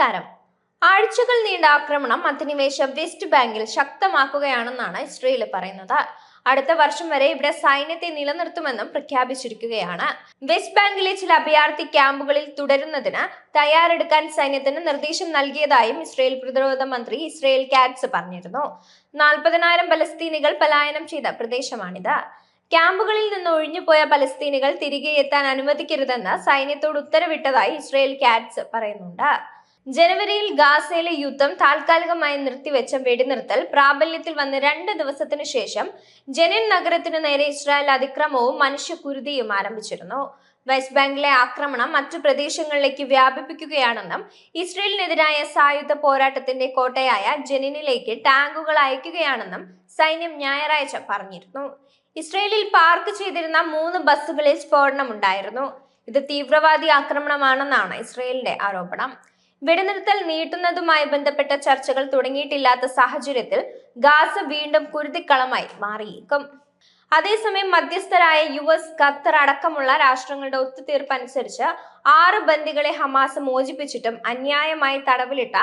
നമസ്കാരം. ആഴ്ചകൾ നീണ്ട ആക്രമണം അധിനിവേശ വെസ്റ്റ് ബാങ്കിൽ ശക്തമാക്കുകയാണെന്നാണ് ഇസ്രയേൽ പറയുന്നത്. അടുത്ത വർഷം വരെ ഇവിടെ സൈന്യത്തെ നിലനിർത്തുമെന്നും പ്രഖ്യാപിച്ചിരിക്കുകയാണ്. വെസ്റ്റ് ബാങ്കിലെ ചില അഭയാർത്ഥി ക്യാമ്പുകളിൽ തുടരുന്നതിന് തയ്യാറെടുക്കാൻ സൈന്യത്തിന് നിർദ്ദേശം നൽകിയതായും ഇസ്രയേൽ പ്രതിരോധ മന്ത്രി ഇസ്രയേൽ കാറ്റ്സ് പറഞ്ഞിരുന്നു. നാൽപ്പതിനായിരം പലസ്തീനികൾ പലായനം ചെയ്ത പ്രദേശമാണിത്. ക്യാമ്പുകളിൽ നിന്ന് ഒഴിഞ്ഞുപോയ പലസ്തീനികൾ തിരികെ എത്താൻ അനുവദിക്കരുതെന്ന് സൈന്യത്തോട് ഉത്തരവിട്ടതായി ഇസ്രയേൽ കാറ്റ്സ് പറയുന്നുണ്ട്. ജനുവരിയിൽ ഗാസയിലെ യുദ്ധം താൽക്കാലികമായി നിർത്തിവെച്ച വെടിനിർത്തൽ പ്രാബല്യത്തിൽ വന്ന് രണ്ട് ദിവസത്തിനു ശേഷം ജനിൻ നഗരത്തിനു നേരെ ഇസ്രായേൽ അതിക്രമവും മനുഷ്യക്കുരുതിയും ആരംഭിച്ചിരുന്നു. വെസ്റ്റ് ബാങ്കിലെ ആക്രമണം മറ്റു പ്രദേശങ്ങളിലേക്ക് വ്യാപിപ്പിക്കുകയാണെന്നും ഇസ്രയേലിനെതിരായ സായുധ പോരാട്ടത്തിന്റെ കോട്ടയായ ജനിനിലേക്ക് ടാങ്കുകൾ അയക്കുകയാണെന്നും സൈന്യം ഞായറാഴ്ച പറഞ്ഞിരുന്നു. ഇസ്രയേലിൽ പാർക്ക് ചെയ്തിരുന്ന മൂന്ന് ബസ്സുകളിൽ സ്ഫോടനമുണ്ടായിരുന്നു. ഇത് തീവ്രവാദി ആക്രമണമാണെന്നാണ് ഇസ്രയേലിന്റെ ആരോപണം. വെടിനിർത്തൽ നീട്ടുന്നതുമായി ബന്ധപ്പെട്ട ചർച്ചകൾ തുടങ്ങിയിട്ടില്ലാത്ത സാഹചര്യത്തിൽ ഗാസ വീണ്ടും കുരുതിക്കളമായി മാറിയേക്കും. അതേസമയം മധ്യസ്ഥരായ യു എസ് ഖത്തർ അടക്കമുള്ള രാഷ്ട്രങ്ങളുടെ ഒത്തുതീർപ്പ് അനുസരിച്ച് ആറ് ബന്ദികളെ ഹമാസ് മോചിപ്പിച്ചിട്ടും അന്യായമായി തടവിലിട്ട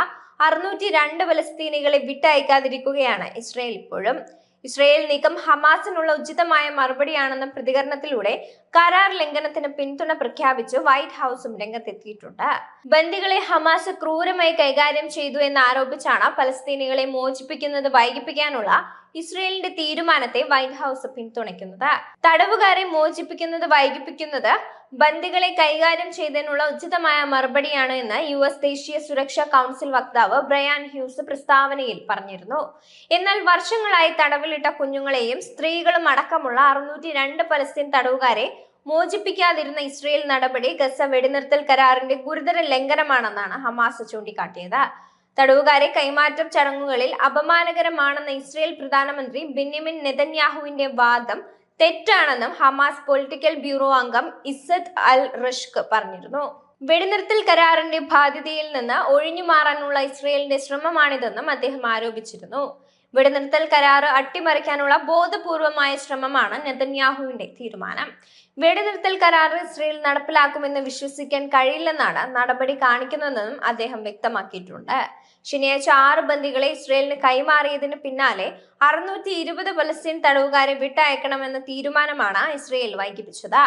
അറുന്നൂറ്റി രണ്ട് ഫലസ്തീനികളെ വിട്ടയക്കാതിരിക്കുകയാണ് ഇസ്രയേൽ ഇപ്പോഴും. ഇസ്രയേൽ നീക്കം ഹമാസിനുള്ള ഉചിതമായ മറുപടിയാണെന്ന പ്രതികരണത്തിലൂടെ കരാർ ലംഘനത്തിന് പിന്തുണ പ്രഖ്യാപിച്ച് വൈറ്റ് ഹൗസും രംഗത്തെത്തിയിട്ടുണ്ട്. ബന്ദികളെ ഹമാസ് ക്രൂരമായി കൈകാര്യം ചെയ്തു എന്ന് ആരോപിച്ചാണ് പലസ്തീനികളെ മോചിപ്പിക്കുന്നത് വൈകിപ്പിക്കാനുള്ള ഇസ്രയേലിന്റെ തീരുമാനത്തെ വൈറ്റ് ഹൗസ് പിന്തുണയ്ക്കുന്നത്. തടവുകാരെ മോചിപ്പിക്കുന്നത് വൈകിപ്പിക്കുന്നത് ബന്ദികളെ കൈകാര്യം ചെയ്തതിനുള്ള ഉചിതമായ മറുപടിയാണ് എന്ന് യു എസ് ദേശീയ സുരക്ഷാ കൗൺസിൽ വക്താവ് ബ്രയാൻ ഹ്യൂസ് പ്രസ്താവനയിൽ പറഞ്ഞിരുന്നു. എന്നാൽ വർഷങ്ങളായി തടവിലിട്ട കുഞ്ഞുങ്ങളെയും സ്ത്രീകളും അടക്കമുള്ള അറുന്നൂറ്റി രണ്ട് പലസ്തീൻ തടവുകാരെ മോചിപ്പിക്കാതിരുന്ന ഇസ്രയേൽ നടപടി ഗസ വെടിനിർത്തൽ കരാറിന്റെ ഗുരുതര ലംഘനമാണെന്നാണ് ഹമാസ് ചൂണ്ടിക്കാട്ടിയത്. തടവുകാരെ കൈമാറ്റം ചടങ്ങുകളിൽ അപമാനകരമാണെന്ന ഇസ്രയേൽ പ്രധാനമന്ത്രി ബെന്യമിൻ നെതന്യാഹുവിന്റെ വാദം തെറ്റാണെന്നും ഹമാസ് പൊളിറ്റിക്കൽ ബ്യൂറോ അംഗം ഇസത്ത് അൽ റഷ്ക് പറഞ്ഞിരുന്നു. വെടിനിർത്തൽ കരാറിന്റെ ബാധ്യതയിൽ നിന്ന് ഒഴിഞ്ഞു മാറാനുള്ള ഇസ്രയേലിന്റെ ശ്രമമാണിതെന്നും അദ്ദേഹം ആരോപിച്ചിരുന്നു. വെടിനിർത്തൽ കരാറ് അട്ടിമറിക്കാനുള്ള ബോധപൂർവമായ ശ്രമമാണ് നെതന്യാഹുവിന്റെ തീരുമാനം. വെടിനിർത്തൽ കരാർ ഇസ്രയേൽ നടപ്പിലാക്കുമെന്ന് വിശ്വസിക്കാൻ കഴിയില്ലെന്നാണ് നടപടി കാണിക്കുന്നതെന്നും അദ്ദേഹം വ്യക്തമാക്കിയിട്ടുണ്ട്. ശനിയാഴ്ച ആറ് ബന്ദികളെ ഇസ്രയേലിന് കൈമാറിയതിന് പിന്നാലെ അറുന്നൂറ്റി ഇരുപത് പലസ്തീൻ തടവുകാരെ വിട്ടയക്കണമെന്ന തീരുമാനമാണ് ഇസ്രയേൽ വൈകിപ്പിച്ചത്.